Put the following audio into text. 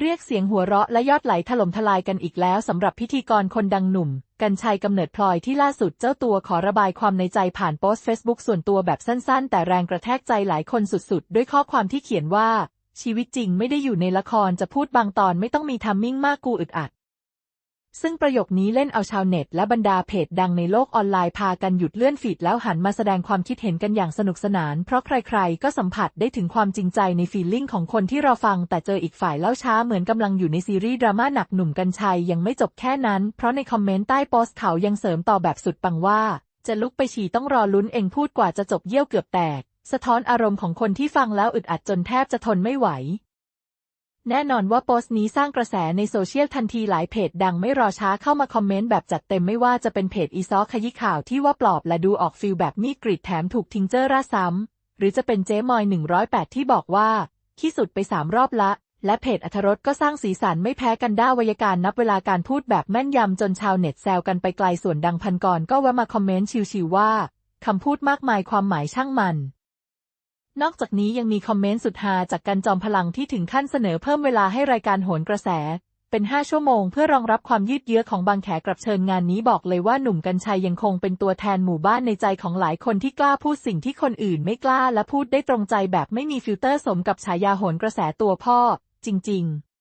เรียกเสียงหัวเราะและยอดไหลถล่มทลายกันอีกแล้วสำหรับพิธีกรคนดังหนุ่ม กัญชัยกำเนิดพลอยที่ล่าสุดเจ้าตัวขอระบายความในใจผ่านโพสต์เฟซบุ๊กส่วนตัวแบบสั้นๆ แต่แรงกระแทกใจหลายคนสุดๆ ด้วยข้อความที่เขียนว่า ชีวิตจริงไม่ได้อยู่ในละครจะพูดบางตอนไม่ต้องมีทัมมิ่งมากกูอึดอัด ซึ่งประโยคนี้เล่นเอาชาวเน็ตและบรรดาเพจดังในโลกออนไลน์พากันหยุดเลื่อนฟีดแล้วหันมาแสดงความคิดเห็นกันอย่างสนุกสนาน เพราะใครๆ ก็สัมผัสได้ถึงความจริงใจในฟีลลิ่งของคนที่เราฟัง แต่เจออีกฝ่ายเล่าช้าเหมือนกำลังอยู่ในซีรีส์ดราม่าหนักหนุ่มกัญชัยยังไม่จบแค่นั้น เพราะในคอมเมนต์ใต้โพสต์เขายังเสริมต่อแบบสุดปังว่า จะลุกไปฉี่ต้องรอลุ้นเองพูดกว่าจะจบเยี่ยวเกือบแตก สะท้อนอารมณ์ของคนที่ฟังแล้วอึดอัดจนแทบจะทนไม่ไหว แน่นอนว่าโพสต์นี้สร้างกระแสในโซเชียลทันทีหลายเพจดังไม่รอช้าเข้ามาคอมเมนต์แบบจัดเต็มไม่ว่าจะเป็นเพจอีซอขยี้ข่าวที่ว่าปลอบและดูออกฟิลแบบมีกรีดแถมถูกทิงเจอร์ราซ้ำ หรือจะเป็นเจ๊มอย 108 ที่บอกว่า ขี้สุดไปสามรอบละ และเพจอัธรสก็สร้างสีสันไม่แพ้กันด้าวยการนับเวลาการพูดแบบแม่นยำจนชาวเน็ตแซวกันไปไกลส่วนดังพันกรก็แวะมาคอมเมนต์ชิวๆว่าคำพูดมากมายความหมายช่างมัน นอกจากนี้ยังมีคอมเมนต์สุดฮาจากกันจอมพลังที่ถึงขั้นเสนอเพิ่มเวลาให้รายการโหนกระแส เป็น 5 ชั่วโมงเพื่อรองรับความยืดเยื้อของบางแขกรับเชิญงานนี้บอกเลยว่าหนุ่มกัญชัยยังคงเป็นตัวแทนหมู่บ้านในใจของหลายคนที่กล้าพูดสิ่งที่คนอื่นไม่กล้าและพูดได้ตรงใจแบบไม่มีฟิลเตอร์สมกับฉายาโหนกระแสตัวพ่อ จริง ๆ